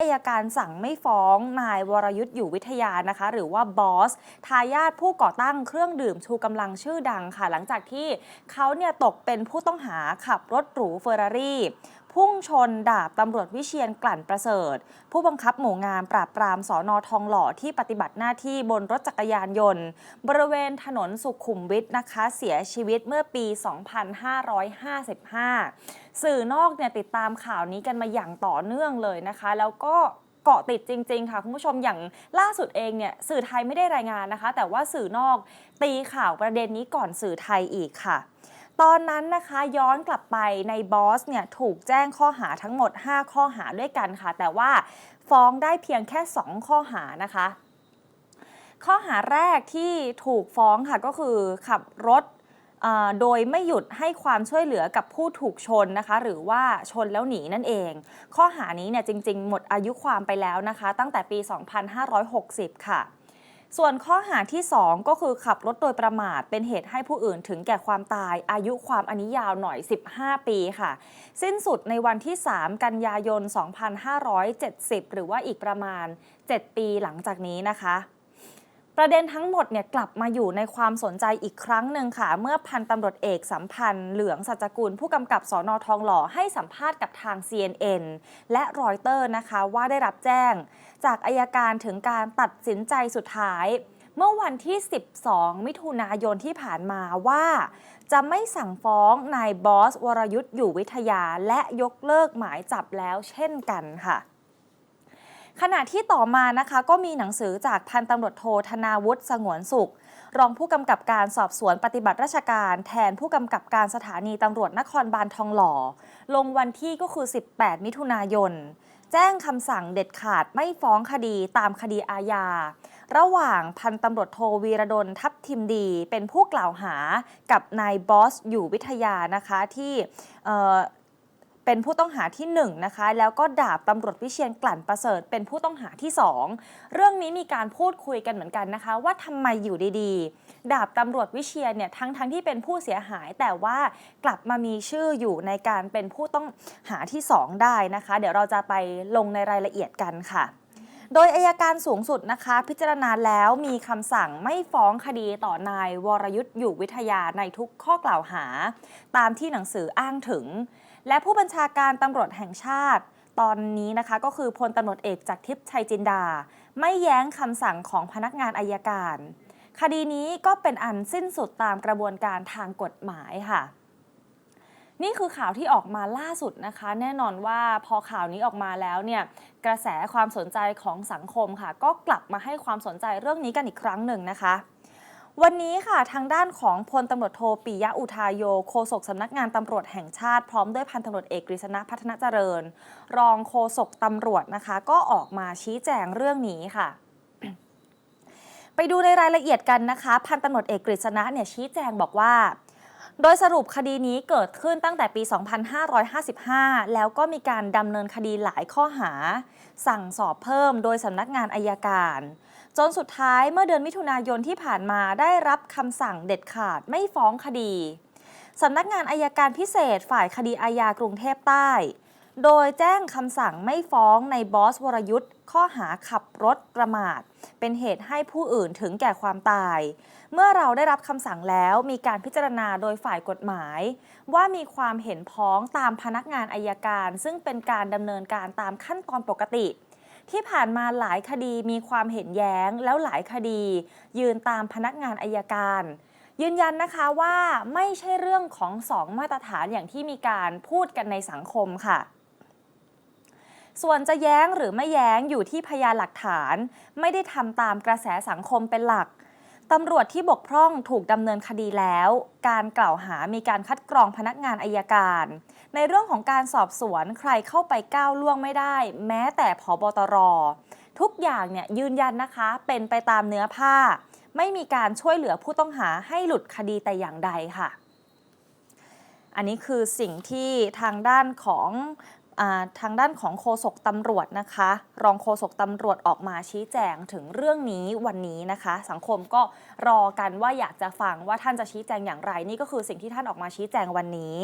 อายการสั่งไม่ฟ้องนายวรยุทธ์อยู่วิทยานะคะ หรือว่าบอสทายาทผู้ก่อตั้งเครื่องดื่มชูกำลังชื่อดังค่ะ หลังจากที่เขาเนี่ยตกเป็นผู้ต้องหาขับรถหรูเฟอร์รารี่ พุ่งชนดาบตำรวจวิเชียนกลั่นประเสริฐ ผู้บังคับหมู่งานปราบปรามสอนอทองหล่อที่ปฏิบัติหน้าที่บนรถจักรยานยนต์ บริเวณถนนสุขุมวิทนะคะ เสียชีวิตเมื่อปี 2555 สื่อนอกเนี่ยติดตามข่าวนี้กันมาอย่างต่อเนื่องเลยนะคะ แล้วก็เกาะติดจริง ๆ ค่ะ คุณผู้ชมอย่างล่าสุดเองเนี่ยสื่อไทยไม่ได้รายงานนะคะ แต่ว่าสื่อนอกตีข่าวประเด็นนี้ก่อนสื่อไทยอีกค่ะ ตอนนั้นนะคะย้อนกลับไปในบอสเนี่ยถูกแจ้งข้อหาทั้งหมด 5 ข้อหาด้วยกันค่ะ แต่ว่าฟ้องได้เพียงแค่ 2 ข้อหานะคะ ข้อหาแรกที่ถูกฟ้องค่ะก็คือขับรถอ่าโดยไม่หยุดให้ความช่วยเหลือกับผู้ถูกชนนะคะ หรือว่าชนแล้วหนีนั่นเอง ข้อหานี้เนี่ยจริง ๆ หมดอายุความไปแล้วนะคะ ตั้งแต่ปี 2560 ค่ะ ส่วนข้อหาที่ 2 ก็คือขับรถโดยประมาท เป็นเหตุให้ผู้อื่นถึงแก่ความตาย อายุความอันนี้ยาวหน่อย 15 ปีค่ะ สิ้นสุดในวันที่ 3 กันยายน 2570 หรือว่าอีกประมาณ 7 ปีหลังจากนี้นะคะ ประเด็นทั้งหมดเนี่ยกลับมาอยู่ในความสนใจอีกครั้งหนึ่งค่ะ เมื่อพันตำรวจเอกสัมพันธ์ เหลืองสัจกุล ผู้กำกับสอนอทองหล่อให้สัมภาษณ์กับทาง CNN และรอยเตอร์นะคะว่าได้รับแจ้ง จากอายการถึงการตัดสินใจสุดท้ายเมื่อวันที่ 12 มิถุนายนที่ผ่านมาว่า จะไม่สั่งฟ้องนายบอส วรยุทธ์อยู่วิทยา และยกเลิกหมายจับแล้วเช่นกันค่ะ ขณะที่ต่อมานะคะก็มีหนังสือจากพันตำรวจโทธนาวุฒิสงวนสุข รองผู้กำกับการสอบสวนปฏิบัติราชการ แทนผู้กำกับการสถานีตำรวจนครบาลทองหล่อ ลงวันที่ก็คือ 18 มิถุนายน แจ้งคำสั่งเด็ดขาดไม่ฟ้องคดีตามคดีอาญา ระหว่างพันตำรวจโทวีรดลทัพทิมดี เป็นผู้กล่าวหากับนายบอสอยู่วิทยานะคะที่ เป็นผู้ต้องหาที่ 1นงนะคะ แล้วก็ดาบตำรวจวิเชียนกลั่นประเสริฐ เป็นผู้ต้องหาที่ 2 เรื่องนี้มีการพูดคุยกันเหมือนกันนะคะ ว่าทำไมอยู่ดีๆ ดาบตำรวจวิเชียนเนี่ยทั้งทั้งที่เป็นผู้เสียหาย แต่ว่ากลับมามีชื่ออยู่ในการเป็นผู้ต้องหาที่ 2 ได้นะคะ เดี๋ยวเราจะไปลงในรายละเอียดกันค่ะโดยอายการสูงสุดนะคะ พิจารณาแล้วมีคำสั่งไม่ฟ้องคดีต่อนายวรยุทธ์อยู่วิทยาในทุกข้อกล่าวหา ตามที่หนังสืออ้างถึง และผู้บัญชาการตำรวจแห่งชาติ ตอนนี้นะคะก็คือพลตำรวจเอกจากทิพย์ชัยจินดา ไม่แย้งคำสั่งของพนักงานอายการ คดีนี้ก็เป็นอันสิ้นสุดตามกระบวนการทางกฎหมายค่ะ นี่คือข่าวที่ออกมาล่าสุดนะคะ แน่นอนว่าพอข่าวนี้ออกมาแล้วเนี่ยกระแสความสนใจของสังคมค่ะ ก็กลับมาให้ความสนใจเรื่องนี้กันอีกครั้งหนึ่งนะคะ วันนี้ค่ะทางด้านของพลตำรวจโทปิยะอุทายโยโฆษกสำนักงานตำรวจแห่งชาติ พร้อมด้วยพันตำรวจเอกกฤษณะพัฒนาเจริญ รองโฆษกตำรวจนะคะ ก็ออกมาชี้แจงเรื่องนี้ค่ะไปดูในรายละเอียดกันนะคะ พันตำรวจเอกกฤษณะเนี่ยชี้แจงบอกว่า โดยสรุปคดีนี้เกิดขึ้นตั้งแต่ปี 2555 แล้วก็มีการดำเนินคดีหลายข้อหา สั่งสอบเพิ่มโดยสำนักงานอายการ จนสุดท้ายเมื่อเดือนมิถุนายนที่ผ่านมาได้รับคำสั่งเด็ดขาดไม่ฟ้องคดีสำนักงานอายการพิเศษฝ่ายคดีอาญากรุงเทพใต้ โดยแจ้งคำสั่งไม่ฟ้องในบอสวรยุทธ์ข้อหาขับรถประมาท เป็นเหตุให้ผู้อื่นถึงแก่ความตาย เมื่อเราได้รับคำสั่งแล้วมีการพิจารณาโดยฝ่ายกฎหมาย ว่ามีความเห็นพ้องตามพนักงานอายการ ซึ่งเป็นการดำเนินการตามขั้นตอนปกติ ที่ผ่านมาหลายคดีมีความเห็นแย้ง แล้วหลายคดี ยืนตามพนักงานอายการ ยืนยันนะคะว่าไม่ใช่เรื่องของสองมาตรฐานอย่างที่มีการพูดกันในสังคมค่ะส่วนจะแย้งหรือไม่แย้งอยู่ที่พยานหลักฐาน ไม่ได้ทำตามกระแสสังคมเป็นหลัก ตำรวจที่บกพร่องถูกดำเนินคดีแล้ว การกล่าวหามีการคัดกรองพนักงานอายการ ในเรื่องของการสอบสวนใครเข้าไปก้าวล่วงไม่ได้ แม้แต่ผบตร ทุกอย่างเนี่ยยืนยันนะคะเป็นไปตามเนื้อผ้า ไม่มีการช่วยเหลือผู้ต้องหาให้หลุดคดีแต่อย่างใดค่ะ อันนี้คือสิ่งที่ทางด้านของ ทางด้านของโฆษกตำรวจนะคะ รองโฆษกตำรวจออกมาชี้แจงถึงเรื่องนี้วันนี้นะคะ สังคมก็รอกันว่าอยากจะฟังว่าท่านจะชี้แจงอย่างไร นี่ก็คือสิ่งที่ท่านออกมาชี้แจงวันนี้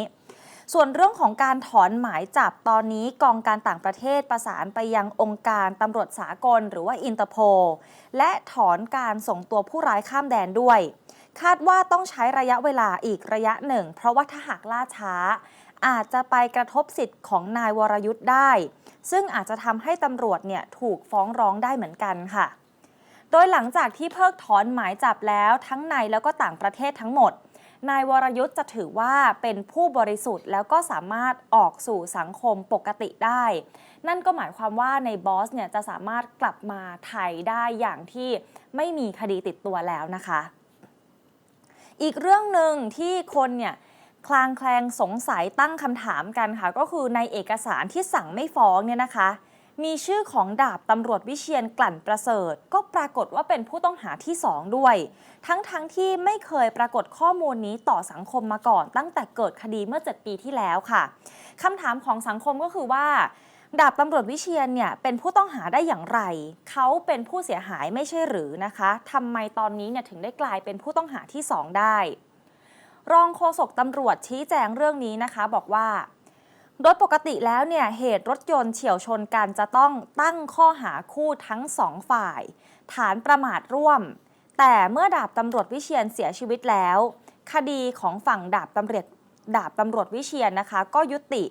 ส่วนเรื่องของการถอนหมายจับตอนนี้กองการต่างประเทศประสานไปยังองค์การตำรวจสากล หรือว่าอินเตอร์โพและถอนการส่งตัวผู้ร้ายข้ามแดนด้วยคาดว่าต้องใช้ระยะเวลาอีกระยะหนึ่ง เพราะว่าถ้าหากล่าช้า อาจจะไปกระทบสิทธิ์ของนายวรยุทธ์ได้ ซึ่งอาจจะทำให้ตำรวจเนี่ยถูกฟ้องร้องได้เหมือนกันค่ะ โดยหลังจากที่เพิกถอนหมายจับแล้วทั้งในแล้วก็ต่างประเทศทั้งหมด นายวรยุทธ์จะถือว่าเป็นผู้บริสุทธิ์แล้วก็สามารถออกสู่สังคมปกติได้ นั่นก็หมายความว่าในบอสเนี่ยจะสามารถกลับมาไทยได้อย่างที่ไม่มีคดีติดตัวแล้วนะคะ อีกเรื่องหนึ่งที่คนเนี่ย คลางแคลงสงสัยตั้งคำถามกันค่ะ ก็คือในเอกสารที่สั่งไม่ฟ้องเนี่ยนะคะ มีชื่อของดาบตำรวจวิเชียนกลั่นประเสริฐ ก็ปรากฏว่าเป็นผู้ต้องหาที่สองด้วย ทั้งๆทที่ไม่เคยปรากฏข้อมูลนี้ต่อสังคมมาก่อน ตั้งแต่เกิดคดีเมื่อ 7 ปีที่แล้วค่ะคำถามของสังคมก็คือว่าดาบตำรวจวิเชียนเนี่ยเป็นผู้ต้องหาได้อย่างไร เขาเป็นผู้เสียหายไม่ใช่หรือนะคะทำไมตอนนี้เนี่ยถึงได้กลายเป็นผู้ต้องหาที่สองได้ รองโฆษกตำรวจชี้แจงเรื่องนี้นะคะ บอกว่า โดยปกติแล้วเนี่ยเหตุรถยนต์เฉียวชนกันจะต้องตั้งข้อหาคู่ทั้งสองฝ่าย ฐานประมาทร่วม แต่เมื่อดาบตำรวจวิเชียนเสียชีวิตแล้ว คดีของฝั่งดาบตำรวจดาบตำรวจวิเชียนนะคะ ก็ยุติ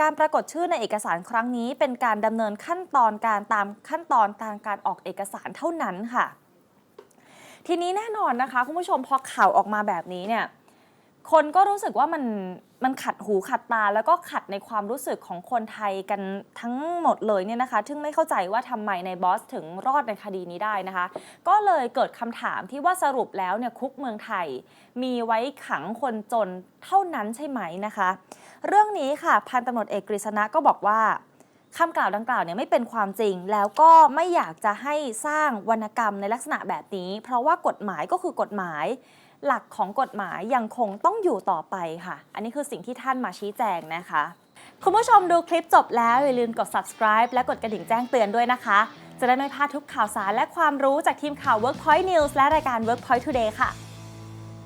การปรากฏชื่อในเอกสารครั้งนี้ เป็นการดำเนินขั้นตอนการตามขั้นตอนทางการออกเอกสารเท่านั้นค่ะ ทีนี้แน่นอนนะคะคุณผู้ชมพอข่าวออกมาแบบนี้เนี่ย คนก็รู้สึกว่ามันมันขัดหูขัดตา แล้วก็ขัดในความรู้สึกของคนไทยกันทั้งหมดเลยเนี่ยนะคะซึ่งไม่เข้าใจว่าทำไมในบอสถึงรอดในคดีนี้ได้นะคะ ก็เลยเกิดคำถามที่ว่าสรุปแล้วเนี่ยคุกเมืองไทย มีไว้ขังคนจนเท่านั้นใช่ไหมนะคะ เรื่องนี้ค่ะพันตำรวจเอกกฤษณะก็บอกว่าคำกล่าวดังกล่าวเนี่ยไม่เป็นความจริง แล้วก็ไม่อยากจะให้สร้างวรรณกรรมในลักษณะแบบนี้ เพราะว่ากฎหมายก็คือกฎหมาย หลักของกฎหมายยังคงต้องอยู่ต่อไปค่ะ อันนี้คือสิ่งที่ท่านมาชี้แจงนะคะ คุณผู้ชมดูคลิปจบแล้ว อย่าลืมกด subscribe และกดกระดิ่งแจ้งเตือนด้วยนะคะ จะได้ไม่พลาดทุกข่าวสารและความรู้จากทีมข่าว Workpoint News และรายการ Workpoint Today ค่ะ